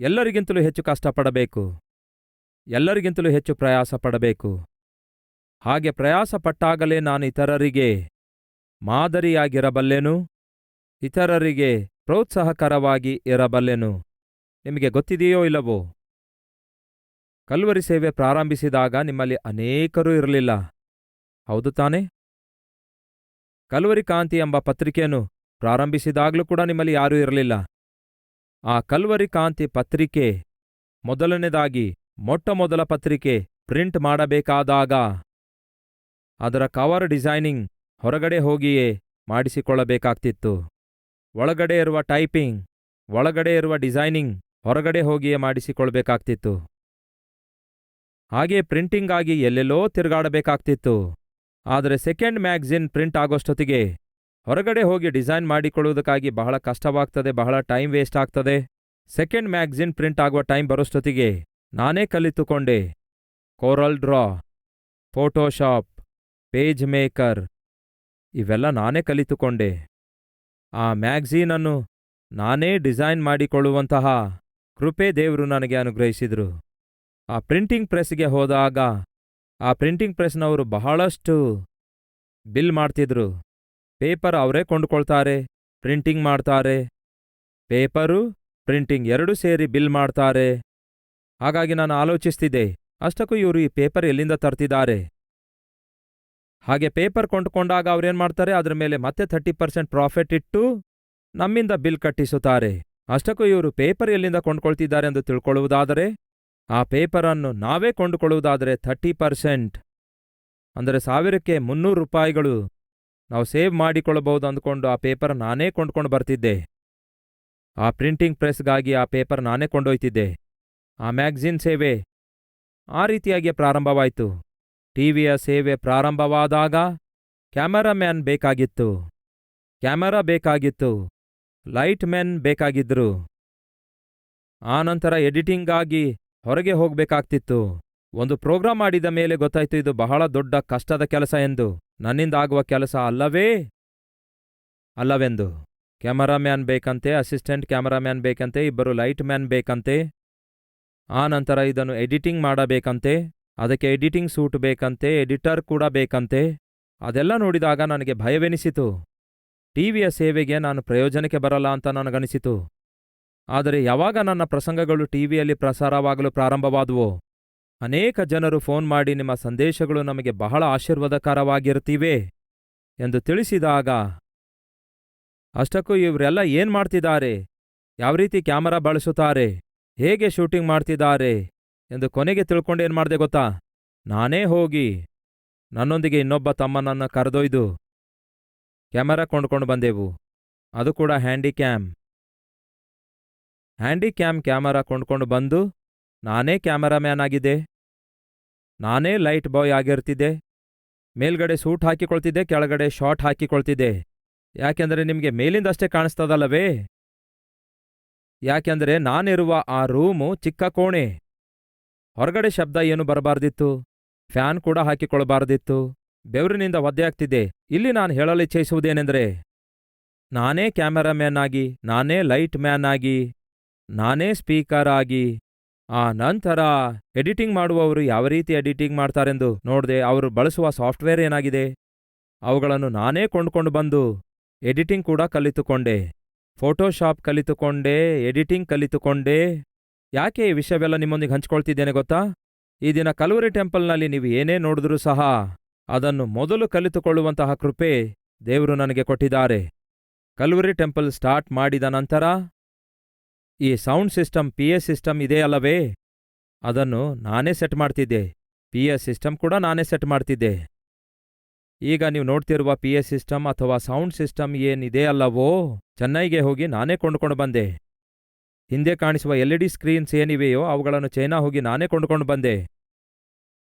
[SPEAKER 1] ಎಲ್ಲರಿಗಿಂತಲೂ ಹೆಚ್ಚು ಕಷ್ಟಪಡಬೇಕು. ಎಲ್ಲರಿಗಿಂತಲೂ ಹೆಚ್ಚು ಪ್ರಯಾಸ ಪಡಬೇಕು. ಹಾಗೆ ಪ್ರಯಾಸ ಪಟ್ಟಾಗಲೇ ನಾನು ಇತರರಿಗೆ ಮಾದರಿಯಾಗಿರಬಲ್ಲೆನು? ಇತರರಿಗೆ ಪ್ರೋತ್ಸಾಹಕರವಾಗಿ ಇರಬಲ್ಲೆನು? ನಿಮಗೆ ಗೊತ್ತಿದೆಯೋ ಇಲ್ಲವೋ? ಕಲ್ವರಿ ಸೇವೆ ಪ್ರಾರಂಭಿಸಿದಾಗ ನಿಮ್ಮಲ್ಲಿ ಅನೇಕರೂ ಇರಲಿಲ್ಲ. ಹೌದು ತಾನೇ? ಕಲ್ವರಿ ಕಾಂತಿ ಎಂಬ ಪತ್ರಿಕೆಯನ್ನು ಪ್ರಾರಂಭಿಸಿದಾಗಲೂ ಕೂಡ ನಿಮ್ಮಲ್ಲಿ ಯಾರೂ ಇರಲಿಲ್ಲ. ಆ ಕಲ್ವರಿ ಕಾಂತಿ ಪತ್ರಿಕೆ ಮೊದಲನೇದಾಗಿ ಮೊಟ್ಟಮೊದಲ ಪತ್ರಿಕೆ ಪ್ರಿಂಟ್ ಮಾಡಬೇಕಾದಾಗ ಅದರ ಕವರ್ ಡಿಸೈನಿಂಗ್ ಹೊರಗಡೆ ಹೋಗಿಯೇ ಮಾಡಿಸಿಕೊಳ್ಳಬೇಕಾಗ್ತಿತ್ತು. ಒಳಗಡೆ ಇರುವ ಟೈಪಿಂಗ್, ಒಳಗಡೆ ಇರುವ ಡಿಸೈನಿಂಗ್ ಹೊರಗಡೆ ಹೋಗಿಯೇ ಮಾಡಿಸಿಕೊಳ್ಬೇಕಾಗ್ತಿತ್ತು ಹಾಗೆ ಪ್ರಿಂಟಿಂಗ್ ಆಗಿ ಎಲ್ಲೆಲ್ಲೋ ತಿರುಗಾಡಬೇಕಾಗ್ತಿತ್ತು. ಆದರೆ ಸೆಕೆಂಡ್ ಮ್ಯಾಗಝಿನ್ ಪ್ರಿಂಟ್ ಆಗೋಷ್ಟೊತ್ತಿಗೆ ಹೊರಗಡೆ ಹೋಗಿ ಡಿಸೈನ್ ಮಾಡಿಕೊಳ್ಳುವುದಕ್ಕಾಗಿ ಬಹಳ ಕಷ್ಟವಾಗ್ತದೆ, ಬಹಳ ಟೈಮ್ ವೇಸ್ಟ್ ಆಗ್ತದೆ. ಸೆಕೆಂಡ್ ಮ್ಯಾಗ್ಝಿನ್ ಪ್ರಿಂಟ್ ಆಗುವ ಟೈಮ್ ಬರೋಷ್ಟೊತ್ತಿಗೆ ನಾನೇ ಕಲಿತುಕೊಂಡೆ. Corel Draw, Photoshop, page maker ಇವೆಲ್ಲ ನಾನೇ ಕಲಿತುಕೊಂಡೆ. ಆ ಮ್ಯಾಗ್ಝೀನನ್ನು ನಾನೇ ಡಿಸೈನ್ ಮಾಡಿಕೊಳ್ಳುವಂತಹ ಕೃಪೆ ದೇವರು ನನಗೆ ಅನುಗ್ರಹಿಸಿದರು. ಆ ಪ್ರಿಂಟಿಂಗ್ ಪ್ರೆಸ್ಗೆ ಹೋದಾಗ ಆ ಪ್ರಿಂಟಿಂಗ್ ಪ್ರೆಸ್ನವರು ಬಹಳಷ್ಟು ಬಿಲ್ ಮಾಡ್ತಿದ್ರು. ಪೇಪರ್ ಅವರೇ ಕೊಂಡುಕೊಳ್ತಾರೆ, ಪ್ರಿಂಟಿಂಗ್ ಮಾಡ್ತಾರೆ. ಪೇಪರು, ಪ್ರಿಂಟಿಂಗ್ ಎರಡೂ ಸೇರಿ ಬಿಲ್ ಮಾಡ್ತಾರೆ. ಹಾಗಾಗಿ ನಾನು ಆಲೋಚಿಸ್ತಿದ್ದೆ, ಅಷ್ಟಕ್ಕೂ ಇವರು ಈ ಪೇಪರ್ ಎಲ್ಲಿಂದ ತರ್ತಿದ್ದಾರೆ? ಹಾಗೆ ಪೇಪರ್ ಕೊಂಡುಕೊಂಡಾಗ ಅವ್ರೇನು ಮಾಡ್ತಾರೆ, ಅದರ ಮೇಲೆ ಮತ್ತೆ ಥರ್ಟಿ ಪರ್ಸೆಂಟ್ ಪ್ರಾಫಿಟ್ ಇಟ್ಟು ನಮ್ಮಿಂದ ಬಿಲ್ ಕಟ್ಟಿಸುತ್ತಾರೆ. ಅಷ್ಟಕ್ಕೂ ಇವರು ಪೇಪರ್ ಎಲ್ಲಿಂದ ಕೊಂಡ್ಕೊಳ್ತಿದ್ದಾರೆ ಎಂದು ತಿಳ್ಕೊಳ್ಳುವುದಾದರೆ, ಆ ಪೇಪರನ್ನು ನಾವೇ ಕೊಂಡುಕೊಳ್ಳುವುದಾದರೆ ಥರ್ಟಿ ಪರ್ಸೆಂಟ್, ಅಂದರೆ ಸಾವಿರಕ್ಕೆ ಮುನ್ನೂರು ರೂಪಾಯಿಗಳು. ನಾವು ಸೇವ್ ಮಾಡಿಕೊಳ್ಳಬಹುದು ಅಂದ್ಕೊಂಡು ಆ ಪೇಪರ್ ನಾನೇ ಕೊಂಡ್ಕೊಂಡು ಬರ್ತಿದ್ದೆ. ಆ ಪ್ರಿಂಟಿಂಗ್ ಪ್ರೆಸ್ಗಾಗಿ ಆ ಪೇಪರ್ ನಾನೇ ಕೊಂಡೊಯ್ತಿದ್ದೆ. ಆ ಮ್ಯಾಗ್ಝಿನ್ ಸೇವೆ ಆ ರೀತಿಯಾಗಿ ಪ್ರಾರಂಭವಾಯಿತು. ಟಿವಿಯ ಸೇವೆ ಪ್ರಾರಂಭವಾದಾಗ ಕ್ಯಾಮರಾಮ್ಯಾನ್ ಬೇಕಾಗಿತ್ತು. ಕ್ಯಾಮರಾ ಬೇಕಾಗಿತ್ತು. ಲೈಟ್ ಮೆನ್ ಬೇಕಾಗಿದ್ರು. ಆನಂತರ ಎಡಿಟಿಂಗಾಗಿ ಹೊರಗೆ ಹೋಗಬೇಕಾಗ್ತಿತ್ತು. ಒಂದು ಪ್ರೋಗ್ರಾಂ ಮಾಡಿದ ಮೇಲೆ ಗೊತ್ತಾಯ್ತು, ಇದು ಬಹಳ ದೊಡ್ಡ ಕಷ್ಟದ ಕೆಲಸ ಎಂದು. ನನ್ನಿಂದ ಆಗುವ ಕೆಲಸ ಅಲ್ಲವೇ? ಅಲ್ಲವೆಂದು. ಕ್ಯಾಮರಾಮ್ಯಾನ್ ಬೇಕಂತೆ, ಅಸಿಸ್ಟೆಂಟ್ ಕ್ಯಾಮರಾಮ್ಯಾನ್ ಬೇಕಂತೆ, ಇಬ್ಬರು ಲೈಟ್ ಮ್ಯಾನ್ ಬೇಕಂತೆ. ಆ ನಂತರ ಇದನ್ನು ಎಡಿಟಿಂಗ್ ಮಾಡಬೇಕಂತೆ, ಅದಕ್ಕೆ ಎಡಿಟಿಂಗ್ ಸೂಟ್ ಬೇಕಂತೆ, ಎಡಿಟರ್ ಕೂಡ ಬೇಕಂತೆ. ಅದೆಲ್ಲ ನೋಡಿದಾಗ ನನಗೆ ಭಯವೆನಿಸಿತು. ಟಿವಿಯ ಸೇವೆಗೆ ನಾನು ಪ್ರಯೋಜನಕ್ಕೆ ಬರಲ್ಲ ಅಂತ ನನಗನಿಸಿತು. ಆದರೆ ಯಾವಾಗ ನನ್ನ ಪ್ರಸಂಗಗಳು ಟಿವಿಯಲ್ಲಿ ಪ್ರಸಾರವಾಗಲು ಪ್ರಾರಂಭವಾದವೋ? ಅನೇಕ ಜನರು ಫೋನ್ ಮಾಡಿ ನಿಮ್ಮ ಸಂದೇಶಗಳು ನಮಗೆ ಬಹಳ ಆಶೀರ್ವಾದಕರವಾಗಿರ್ತೀವೆ ಎಂದು ತಿಳಿಸಿದಾಗ, ಅಷ್ಟಕ್ಕೂ ಇವರೆಲ್ಲ ಏನ್ ಮಾಡ್ತಿದ್ದಾರೆ? ಯಾವ ರೀತಿ ಕ್ಯಾಮರಾ ಬಳಸುತ್ತಾರೆ? ಹೇಗೆ ಶೂಟಿಂಗ್ ಮಾಡ್ತಿದ್ದಾರೆ? ಎಂದು ಕೊನೆಗೆ ತಿಳ್ಕೊಂಡೇನ್ ಮಾಡಿದೆ ಗೊತ್ತಾ? ನಾನೇ ಹೋಗಿ ನನ್ನೊಂದಿಗೆ ಇನ್ನೊಬ್ಬ ತಮ್ಮನನ್ನು ಕರೆದೊಯ್ದು ಕ್ಯಾಮರಾ ಕೊಂಡ್ಕೊಂಡು ಬಂದೆವು. ಅದು ಕೂಡ handycam. Handycam camera ಕೊಂಡ್ಕೊಂಡು ಬಂದು ನಾನೇ ಕ್ಯಾಮರಾಮ್ಯಾನ್ ಆಗಿದ್ದೆ. ನಾನೇ ಲೈಟ್ ಬಾಯ್ ಆಗಿರ್ತಿದ್ದೆ. ಮೇಲ್ಗಡೆ ಸೂಟ್ ಹಾಕಿಕೊಳ್ತಿದ್ದೆ, ಕೆಳಗಡೆ ಶಾರ್ಟ್ ಹಾಕಿಕೊಳ್ತಿದ್ದೆ. ಯಾಕೆಂದರೆ ನಿಮಗೆ ಮೇಲಿಂದಷ್ಟೇ ಕಾಣಿಸ್ತದಲ್ಲವೇ? ಯಾಕೆಂದರೆ ನಾನಿರುವ ಆ ರೂಮು ಚಿಕ್ಕ ಕೋಣೆ. ಹೊರಗಡೆ ಶಬ್ದ ಏನು ಬರಬಾರ್ದಿತ್ತು. ಫ್ಯಾನ್ ಕೂಡ ಹಾಕಿಕೊಳ್ಳಬಾರ್ದಿತ್ತು ಬೆವರಿನಿಂದ ಒದ್ದೆಯಾಗ್ತಿದೆ ಇಲ್ಲಿ ನಾನು ಹೇಳಲಿಚ್ಛಯಿಸುವುದೇನೆಂದರೆ ನಾನೇ ಕ್ಯಾಮರಾಮ್ಯಾನ್ ಆಗಿ, ನಾನೇ ಲೈಟ್ ಮ್ಯಾನ್ ಆಗಿ, ನಾನೇ ಸ್ಪೀಕರ್ ಆಗಿ ಆ ನಂತರ ಎಡಿಟಿಂಗ್ ಮಾಡುವವರು ಯಾವ ರೀತಿ ಎಡಿಟಿಂಗ್ ಮಾಡ್ತಾರೆಂದು ನೋಡದೆ ಅವರು ಬಳಸುವ ಸಾಫ್ಟ್ವೇರ್ ಏನಾಗಿದೆ? ಅವುಗಳನ್ನು ನಾನೇ ಕೊಂಡ್ಕೊಂಡು ಬಂದು ಎಡಿಟಿಂಗ್ ಕೂಡ ಕಲಿತುಕೊಂಡೆ. Photoshop ಕಲಿತುಕೊಂಡೆ, editing ಕಲಿತುಕೊಂಡೆ. ಯಾಕೆ ಈ ವಿಷಯವೆಲ್ಲ ನಿಮ್ಮೊಂದಿಗೆ ಹಂಚ್ಕೊಳ್ತಿದ್ದೇನೆ ಗೊತ್ತಾ? ಈ ದಿನ ಕಲ್ವರಿ ಟೆಂಪಲ್ನಲ್ಲಿ ನೀವು ಏನೇ ನೋಡಿದ್ರೂ ಸಹ ಅದನ್ನು ಮೊದಲು ಕಲಿತುಕೊಳ್ಳುವಂತಹ ಕೃಪೆ ದೇವರು ನನಗೆ ಕೊಟ್ಟಿದ್ದಾರೆ. ಕಲ್ವರಿ ಟೆಂಪಲ್ ಸ್ಟಾರ್ಟ್ ಮಾಡಿದ ನಂತರ ಈ sound system P A system ಇದೆಯಲ್ಲವೇ ಅದನ್ನು ನಾನೇ ಸೆಟ್ ಮಾಡ್ತಿದ್ದೆ. ಪಿ ಎ ಸಿಸ್ಟಮ್ ಕೂಡ ನಾನೇ ಸೆಟ್ ಮಾಡ್ತಿದ್ದೆ. ಈಗ ನೀವು ನೋಡ್ತಿರುವ ಪಿ ಎ ಸಿಸ್ಟಮ್ ಅಥವಾ ಸೌಂಡ್ ಸಿಸ್ಟಮ್ ಏನಿದೆಯಲ್ಲವೋ ಚೆನ್ನೈಗೆ ಹೋಗಿ ನಾನೇ ಕೊಂಡ್ಕೊಂಡು ಬಂದೆ. ಹಿಂದೆ ಕಾಣಿಸುವ ಎಲ್ ಡಿ ಸ್ಕ್ರೀನ್ಸ್ ಏನಿವೆಯೋ ಅವುಗಳನ್ನು ಚೈನಾ ಹೋಗಿ ನಾನೇ ಕೊಂಡ್ಕೊಂಡು ಬಂದೆ.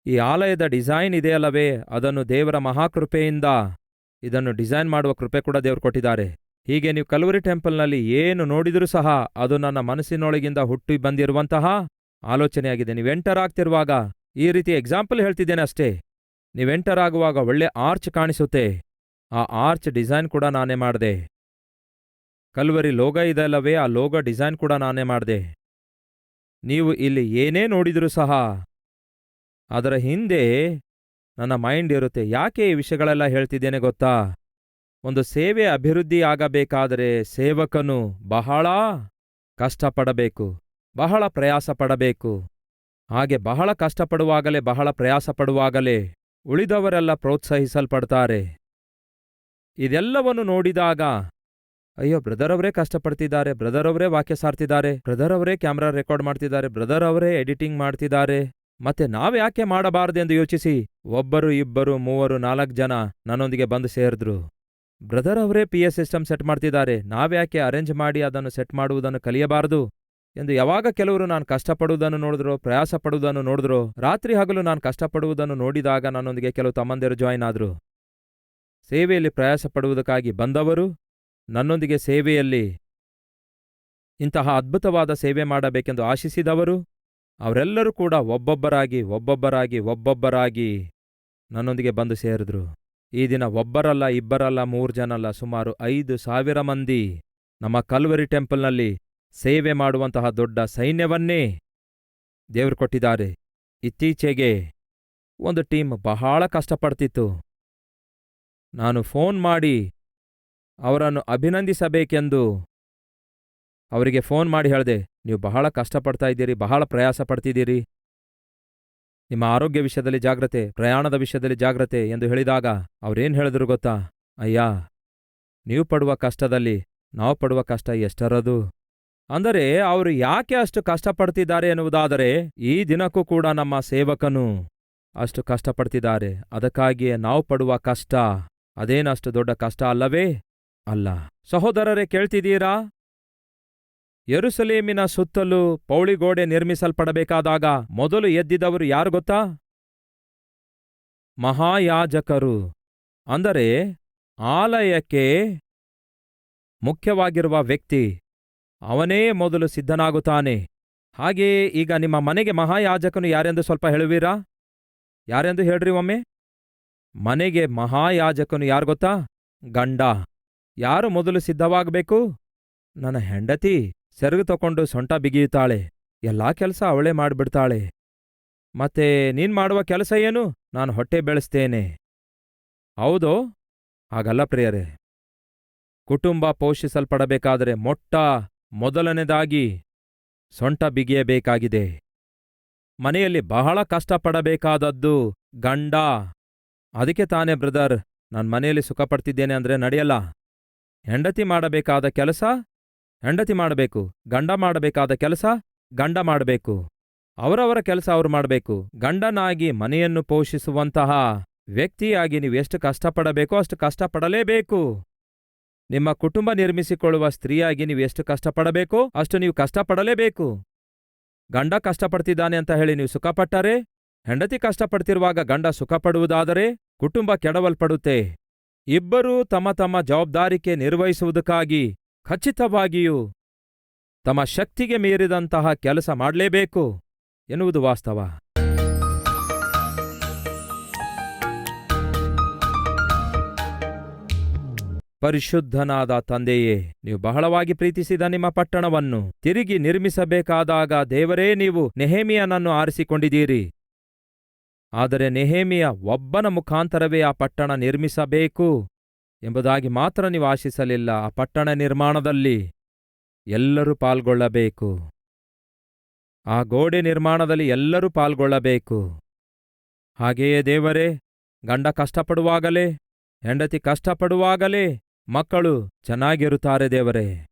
[SPEAKER 1] ಈ ಆಲಯದ ಡಿಸೈನ್ ಇದೆಯಲ್ಲವೇ ಅದನ್ನು ದೇವರ ಮಹಾಕೃಪೆಯಿಂದ, ಇದನ್ನು ಡಿಸೈನ್ ಮಾಡುವ ಕೃಪೆ ಕೂಡ ದೇವರು ಕೊಟ್ಟಿದ್ದಾರೆ. ಹೀಗೆ ನೀವು ಕಲ್ವರಿ ಟೆಂಪಲ್ನಲ್ಲಿ ಏನು ನೋಡಿದರೂ ಸಹ ಅದು ನನ್ನ ಮನಸ್ಸಿನೊಳಗಿಂದ ಹುಟ್ಟಿ ಬಂದಿರುವಂತಹ ಆಲೋಚನೆಯಾಗಿದೆ. ನೀವು ಎಂಟರ್ ಆಗ್ತಿರುವಾಗ ಈ ರೀತಿ ಎಕ್ಸಾಂಪಲ್ ಹೇಳ್ತಿದ್ದೇನೆ ಅಷ್ಟೇ. ನೀವು ಎಂಟರ್ ಆಗುವಾಗ ಒಳ್ಳೆ ಆರ್ಚ್ ಕಾಣಿಸುತ್ತೆ. ಆ ಆರ್ಚ್ ಡಿಸೈನ್ ಕೂಡ ನಾನೇ ಮಾಡಿದೆ. ಕಲ್ವರಿ ಲೋಗ ಇದಲ್ಲವೇ ಆ ಲೋಗ ಡಿಸೈನ್ ಕೂಡ ನಾನೇ ಮಾಡಿದೆ. ನೀವು ಇಲ್ಲಿ ಏನೇ ನೋಡಿದರೂ ಸಹ ಅದರ ಹಿಂದೆ ನನ್ನ ಮೈಂಡ್ ಇರುತ್ತೆ. ಯಾಕೆ ಈ ವಿಷಯಗಳೆಲ್ಲ ಹೇಳ್ತಿದ್ದೇನೆ ಗೊತ್ತಾ? ಒಂದು ಸೇವೆ ಅಭಿವೃದ್ಧಿಯಾಗಬೇಕಾದರೆ ಸೇವಕನು ಬಹಳ ಕಷ್ಟಪಡಬೇಕು, ಬಹಳ ಪ್ರಯಾಸ ಪಡಬೇಕು ಹಾಗೆ ಬಹಳ ಕಷ್ಟಪಡುವಾಗಲೇ, ಬಹಳ ಪ್ರಯಾಸ ಪಡುವಾಗಲೇ ಉಳಿದವರೆಲ್ಲ ಪ್ರೋತ್ಸಾಹಿಸಲ್ಪಡ್ತಾರೆ. ಇದೆಲ್ಲವನ್ನು ನೋಡಿದಾಗ, ಅಯ್ಯೋ, ಬ್ರದರ್ ಅವರೇ ಕಷ್ಟಪಡ್ತಿದ್ದಾರೆ, ಬ್ರದರ್ ಅವರೇ ವಾಕ್ಯ ಸಾರ್ತಿದ್ದಾರೆ, ಬ್ರದರ್ ಅವರೇ ಕ್ಯಾಮ್ರಾ ರೆಕಾರ್ಡ್ ಮಾಡ್ತಿದ್ದಾರೆ, ಬ್ರದರ್ ಅವರೇ ಎಡಿಟಿಂಗ್ ಮಾಡ್ತಿದ್ದಾರೆ. ಮತ್ತೆ ನಾವ್ಯಾಕೆ ಮಾಡಬಾರದೆಂದು ಯೋಚಿಸಿ, ಒಬ್ಬರು ಇಬ್ಬರು ಮೂವರು ನಾಲ್ಕು ಜನ ನನ್ನೊಂದಿಗೆ ಬಂದು ಸೇರಿದ್ರು. ಬ್ರದರ್ ಅವರೇ ಪಿ ಎಸ್ ಸಿಸ್ಟಮ್ ಸೆಟ್ ಮಾಡ್ತಿದ್ದಾರೆ. ನಾವ್ಯಾಕೆ ಅರೇಂಜ್ ಮಾಡಿ ಅದನ್ನು ಸೆಟ್ ಮಾಡುವುದನ್ನು ಕಲಿಯಬಾರದು? ಎಂದು ಯಾವಾಗ ಕೆಲವರು ನಾನು ಕಷ್ಟಪಡುವುದನ್ನು ನೋಡಿದ್ರು ಪ್ರಯಾಸ ಪಡುವುದನ್ನು ನೋಡಿದ್ರು, ರಾತ್ರಿ ಹಗಲು ನಾನು ಕಷ್ಟಪಡುವುದನ್ನು ನೋಡಿದಾಗ ನನ್ನೊಂದಿಗೆ ಕೆಲವು ತಮ್ಮಂದಿರು ಜಾಯ್ನ್ ಆದ್ರು. ಸೇವೆಯಲ್ಲಿ ಪ್ರಯಾಸ ಪಡುವುದಕ್ಕಾಗಿ ಬಂದವರು, ನನ್ನೊಂದಿಗೆ ಸೇವೆಯಲ್ಲಿ ಇಂತಹ ಅದ್ಭುತವಾದ ಸೇವೆ ಮಾಡಬೇಕೆಂದು ಆಶಿಸಿದವರು, ಅವರೆಲ್ಲರೂ ಕೂಡ ಒಬ್ಬೊಬ್ಬರಾಗಿ ಒಬ್ಬೊಬ್ಬರಾಗಿ ಒಬ್ಬೊಬ್ಬರಾಗಿ ನನ್ನೊಂದಿಗೆ ಬಂದು ಸೇರಿದ್ರು. ಈ ದಿನ ಒಬ್ಬರಲ್ಲ, ಇಬ್ಬರಲ್ಲ, ಮೂರು ಜನಲ್ಲ, ಸುಮಾರು ಐದು ಸಾವಿರ ಮಂದಿ. ನಮ್ಮ ಕಲ್ವರಿ ಟೆಂಪಲ್ನಲ್ಲಿ ಸೇವೆ ಮಾಡುವಂತಹ ದೊಡ್ಡ ಸೈನ್ಯವನ್ನೇ ದೇವರು ಕೊಟ್ಟಿದ್ದಾರೆ. ಇತ್ತೀಚೆಗೆ ಒಂದು ಟೀಮ್ ಬಹಳ ಕಷ್ಟಪಡ್ತಿತ್ತು. ನಾನು ಫೋನ್ ಮಾಡಿ ಅವರನ್ನು ಅಭಿನಂದಿಸಬೇಕೆಂದು ಅವರಿಗೆ ಫೋನ್ ಮಾಡಿ ಹೇಳಿದೆ, ನೀವು ಬಹಳ ಕಷ್ಟಪಡ್ತಾ ಇದ್ದೀರಿ, ಬಹಳ ಪ್ರಯಾಸ ಪಡ್ತಿದ್ದೀರಿ. ನಿಮ್ಮ ಆರೋಗ್ಯ ವಿಷಯದಲ್ಲಿ ಜಾಗ್ರತೆ, ಪ್ರಯಾಣದ ವಿಷಯದಲ್ಲಿ ಜಾಗ್ರತೆ ಎಂದು ಹೇಳಿದಾಗ ಅವ್ರೇನ್ ಹೇಳಿದ್ರು ಗೊತ್ತಾ? ಅಯ್ಯ, ನೀವು ಪಡುವ ಕಷ್ಟದಲ್ಲಿ ನಾವು ಪಡುವ ಕಷ್ಟ ಎಷ್ಟರದು? ಅಂದರೆ ಅವರು ಯಾಕೆ ಅಷ್ಟು ಕಷ್ಟಪಡ್ತಿದ್ದಾರೆ ಎನ್ನುವುದಾದರೆ ಈ ದಿನಕ್ಕೂ ಕೂಡ ನಮ್ಮ ಸೇವಕನು ಅಷ್ಟು ಕಷ್ಟಪಡ್ತಿದ್ದಾರೆ. ಅದಕ್ಕಾಗಿಯೇ ನಾವು ಪಡುವ ಕಷ್ಟ ಅದೇನಷ್ಟು ದೊಡ್ಡ ಕಷ್ಟ ಅಲ್ಲವೇ? ಅಲ್ಲ. ಸಹೋದರರೇ ಕೇಳ್ತಿದ್ದೀರಾ? ಯೆರೂಸಲೇಮಿನ ಸುತ್ತಲೂ ಪೌಳಿಗೋಡೆ ನಿರ್ಮಿಸಲ್ಪಡಬೇಕಾದಾಗ ಮೊದಲು ಎದ್ದಿದವರು ಯಾರು ಗೊತ್ತಾ? ಮಹಾಯಾಜಕರು. ಅಂದರೆ ಆಲಯಕ್ಕೆ ಮುಖ್ಯವಾಗಿರುವ ವ್ಯಕ್ತಿ. ಅವನೇ ಮೊದಲು ಸಿದ್ಧನಾಗುತ್ತಾನೆ. ಹಾಗೆಯೇ ಈಗ ನಿಮ್ಮ ಮನೆಗೆ ಮಹಾಯಾಜಕನು ಯಾರೆಂದು ಸ್ವಲ್ಪ ಹೇಳುವೀರಾ? ಯಾರೆಂದು ಹೇಳ್ರಿ ಒಮ್ಮೆ? ಮನೆಗೆ ಮಹಾಯಾಜಕನು ಯಾರು ಗೊತ್ತಾ? ಗಂಡ. ಯಾರು ಮೊದಲು ಸಿದ್ಧವಾಗಬೇಕು? ನನ್ನ ಹೆಂಡತಿ. ಸೆರಗು ತಕೊಂಡು ಸೊಂಟ ಬಿಗಿಯುತ್ತಾಳೆ. ಎಲ್ಲಾ ಕೆಲಸ ಅವಳೇ ಮಾಡ್ಬಿಡ್ತಾಳೆ. ಮತ್ತೆ ನೀನ್ ಮಾಡುವ ಕೆಲಸ ಏನು? ನಾನು ಹೊಟ್ಟೆ ಬೆಳೆಸ್ತೇನೆ. ಹೌದೋ? ಹಾಗಲ್ಲ ಪ್ರಿಯರೇ. ಕುಟುಂಬ ಪೋಷಿಸಲ್ಪಡಬೇಕಾದರೆ ಮೊಟ್ಟ ಮೊದಲನೇದಾಗಿ ಸೊಂಟ ಬಿಗಿಯಬೇಕಾಗಿದೆ. ಮನೆಯಲ್ಲಿ ಬಹಳ ಕಷ್ಟಪಡಬೇಕಾದದ್ದು ಗಂಡ. ಅದಕ್ಕೆ ತಾನೇ ಬ್ರದರ್, ನಾನು ಮನೆಯಲ್ಲಿ ಸುಖಪಡ್ತಿದ್ದೇನೆ ಅಂದ್ರೆ ನಡೆಯಲ್ಲ. ಹೆಂಡತಿ ಮಾಡಬೇಕಾದ ಕೆಲಸ? ಹೆಂಡತಿ ಮಾಡಬೇಕು, ಗಂಡ ಮಾಡಬೇಕಾದ ಕೆಲಸ ಗಂಡ ಮಾಡಬೇಕು. ಅವರವರ ಕೆಲಸ ಅವರು ಮಾಡಬೇಕು. ಗಂಡನಾಗಿ ಮನೆಯನ್ನು ಪೋಷಿಸುವಂತಹ ವ್ಯಕ್ತಿಯಾಗಿ ನೀವು ಎಷ್ಟು ಕಷ್ಟಪಡಬೇಕೋ ಅಷ್ಟು ಕಷ್ಟಪಡಲೇಬೇಕು. ನಿಮ್ಮ ಕುಟುಂಬ ನಿರ್ಮಿಸಿಕೊಳ್ಳುವ ಸ್ತ್ರೀಯಾಗಿ ನೀವು ಎಷ್ಟು ಕಷ್ಟಪಡಬೇಕೋ ಅಷ್ಟು ನೀವು ಕಷ್ಟಪಡಲೇಬೇಕು. ಗಂಡ ಕಷ್ಟಪಡ್ತಿದ್ದಾನೆ ಅಂತ ಹೇಳಿ ನೀವು ಸುಖಪಟ್ಟರೆ, ಹೆಂಡತಿ ಕಷ್ಟಪಡ್ತಿರುವಾಗ ಗಂಡ ಸುಖಪಡುವುದಾದರೆ ಕುಟುಂಬ ಕೆಡವಲ್ಪಡುತ್ತೆ. ಇಬ್ಬರೂ ತಮ್ಮ ತಮ್ಮ ಜವಾಬ್ದಾರಿಕೆ ನಿರ್ವಹಿಸುವುದಕ್ಕಾಗಿ ಖಚಿತವಾಗಿಯೂ ತಮ್ಮ ಶಕ್ತಿಗೆ ಮೀರಿದಂತಹ ಕೆಲಸ ಮಾಡಲೇಬೇಕು ಎನ್ನುವುದು ವಾಸ್ತವ. ಪರಿಶುದ್ಧನಾದ ತಂದೆಯೇ, ನೀವು ಬಹಳವಾಗಿ ಪ್ರೀತಿಸಿದ ನಿಮ್ಮ ಪಟ್ಟಣವನ್ನು ತಿರುಗಿ ನಿರ್ಮಿಸಬೇಕಾದಾಗ ದೇವರೇ, ನೀವು ನೆಹೇಮಿಯನನ್ನು ಆರಿಸಿಕೊಂಡಿದ್ದೀರಿ. ಆದರೆ ನೆಹೇಮಿಯ ಒಬ್ಬನ ಮುಖಾಂತರವೇ ಆ ಪಟ್ಟಣ ನಿರ್ಮಿಸಬೇಕು. ಎಂಬುದಾಗಿ ಮಾತ್ರ ನೀವು ಆಶಿಸಲಿಲ್ಲ. ಆ ಪಟ್ಟಣ ನಿರ್ಮಾಣದಲ್ಲಿ ಎಲ್ಲರೂ ಪಾಲ್ಗೊಳ್ಳಬೇಕು. ಆ ಗೋಡೆ ನಿರ್ಮಾಣದಲ್ಲಿ ಎಲ್ಲರೂ ಪಾಲ್ಗೊಳ್ಳಬೇಕು. ಹಾಗೆಯೇ ದೇವರೇ, ಗಂಡ ಕಷ್ಟಪಡುವಾಗಲೇ, ಹೆಂಡತಿ ಕಷ್ಟಪಡುವಾಗಲೇ ಮಕ್ಕಳು ಚೆನ್ನಾಗಿರುತ್ತಾರೆ ದೇವರೇ.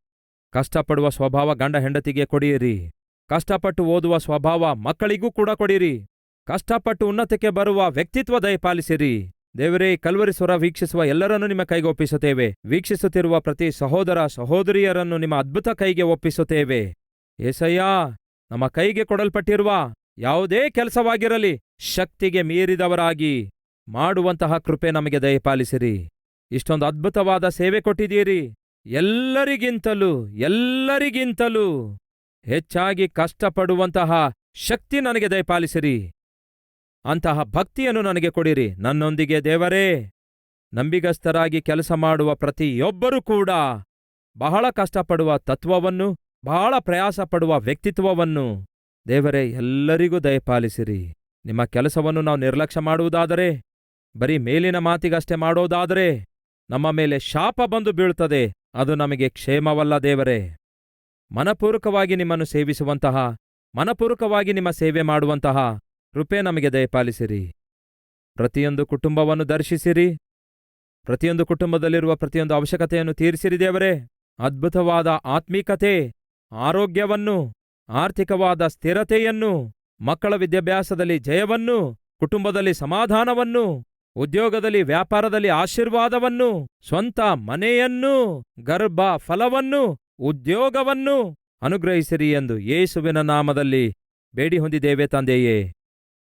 [SPEAKER 1] ಕಷ್ಟಪಡುವ ಸ್ವಭಾವ ಗಂಡ ಹೆಂಡತಿಗೆ ಕೊಡಿಯಿರಿ. ಕಷ್ಟಪಟ್ಟು ಓದುವ ಸ್ವಭಾವ ಮಕ್ಕಳಿಗೂ ಕೂಡ ಕೊಡಿರಿ. ಕಷ್ಟಪಟ್ಟು ಉನ್ನತಕ್ಕೆ ಬರುವ ವ್ಯಕ್ತಿತ್ವ ದಯಪಾಲಿಸಿರಿ. ದೇವರೇ, ಕಲ್ವರಿ ಸ್ವರ ವೀಕ್ಷಿಸುವ ಎಲ್ಲರನ್ನೂ ನಿಮ್ಮ ಕೈಗೆ ಒಪ್ಪಿಸುತ್ತೇವೆ. ವೀಕ್ಷಿಸುತ್ತಿರುವ ಪ್ರತಿ ಸಹೋದರ ಸಹೋದರಿಯರನ್ನು ನಿಮ್ಮ ಅದ್ಭುತ ಕೈಗೆ ಒಪ್ಪಿಸುತ್ತೇವೆ. ಏಸಯ್ಯ, ನಮ್ಮ ಕೈಗೆ ಕೊಡಲ್ಪಟ್ಟಿರುವ ಯಾವುದೇ ಕೆಲಸವಾಗಿರಲಿ, ಶಕ್ತಿಗೆ ಮೀರಿದವರಾಗಿ ಮಾಡುವಂತಹ ಕೃಪೆ ನಮಗೆ ದಯಪಾಲಿಸಿರಿ. ಇಷ್ಟೊಂದು ಅದ್ಭುತವಾದ ಸೇವೆ ಕೊಟ್ಟಿದ್ದೀರಿ. ಎಲ್ಲರಿಗಿಂತಲೂ ಎಲ್ಲರಿಗಿಂತಲೂ ಹೆಚ್ಚಾಗಿ ಕಷ್ಟಪಡುವಂತಹ ಶಕ್ತಿ ನನಗೆ ದಯಪಾಲಿಸಿರಿ. ಅಂತಹ ಭಕ್ತಿಯನ್ನು ನನಗೆ ಕೊಡಿರಿ. ನನ್ನೊಂದಿಗೆ ದೇವರೇ, ನಂಬಿಗಸ್ತರಾಗಿ ಕೆಲಸ ಮಾಡುವ ಪ್ರತಿಯೊಬ್ಬರೂ ಕೂಡ ಬಹಳ ಕಷ್ಟಪಡುವ ತತ್ವವನ್ನು, ಬಹಳ ಪ್ರಯಾಸಪಡುವ ವ್ಯಕ್ತಿತ್ವವನ್ನು ದೇವರೇ, ಎಲ್ಲರಿಗೂ ದಯಪಾಲಿಸಿರಿ. ನಿಮ್ಮ ಕೆಲಸವನ್ನು ನಾವು ನಿರ್ಲಕ್ಷ್ಯ ಮಾಡುವುದಾದರೆ, ಬರೀ ಮೇಲಿನ ಮಾತಿಗಷ್ಟೇ ಮಾಡೋದಾದರೆ, ನಮ್ಮ ಮೇಲೆ ಶಾಪ ಬಂದು ಬೀಳುತ್ತದೆ ಅದು ನಮಗೆ ಕ್ಷೇಮವಲ್ಲ ದೇವರೇ. ಮನಪೂರ್ವಕವಾಗಿ ನಿಮ್ಮನ್ನು ಸೇವಿಸುವಂತಹ, ಮನಪೂರ್ವಕವಾಗಿ ನಿಮ್ಮ ಸೇವೆ ಮಾಡುವಂತಹ ಕೃಪೆ ನಮಗೆ ದಯಪಾಲಿಸಿರಿ. ಪ್ರತಿಯೊಂದು ಕುಟುಂಬವನ್ನು ದರ್ಶಿಸಿರಿ. ಪ್ರತಿಯೊಂದು ಕುಟುಂಬದಲ್ಲಿರುವ ಪ್ರತಿಯೊಂದು ಅವಶ್ಯಕತೆಯನ್ನು ತೀರಿಸಿರಿ ದೇವರೇ. ಅದ್ಭುತವಾದ ಆತ್ಮೀಕತೆ, ಆರೋಗ್ಯವನ್ನು, ಆರ್ಥಿಕವಾದ ಸ್ಥಿರತೆಯನ್ನು, ಮಕ್ಕಳ ವಿದ್ಯಾಭ್ಯಾಸದಲ್ಲಿ ಜಯವನ್ನು, ಕುಟುಂಬದಲ್ಲಿ ಸಮಾಧಾನವನ್ನು, ಉದ್ಯೋಗದಲ್ಲಿ ವ್ಯಾಪಾರದಲ್ಲಿ ಆಶೀರ್ವಾದವನ್ನು, ಸ್ವಂತ ಮನೆಯನ್ನು ಗರ್ಭ ಫಲವನ್ನು ಉದ್ಯೋಗವನ್ನು ಅನುಗ್ರಹಿಸಿರಿ ಎಂದು ಯೇಸುವಿನ ನಾಮದಲ್ಲಿ ಬೇಡಿ ಹೊಂದಿದ್ದೇವೆ ತಂದೆಯೇ.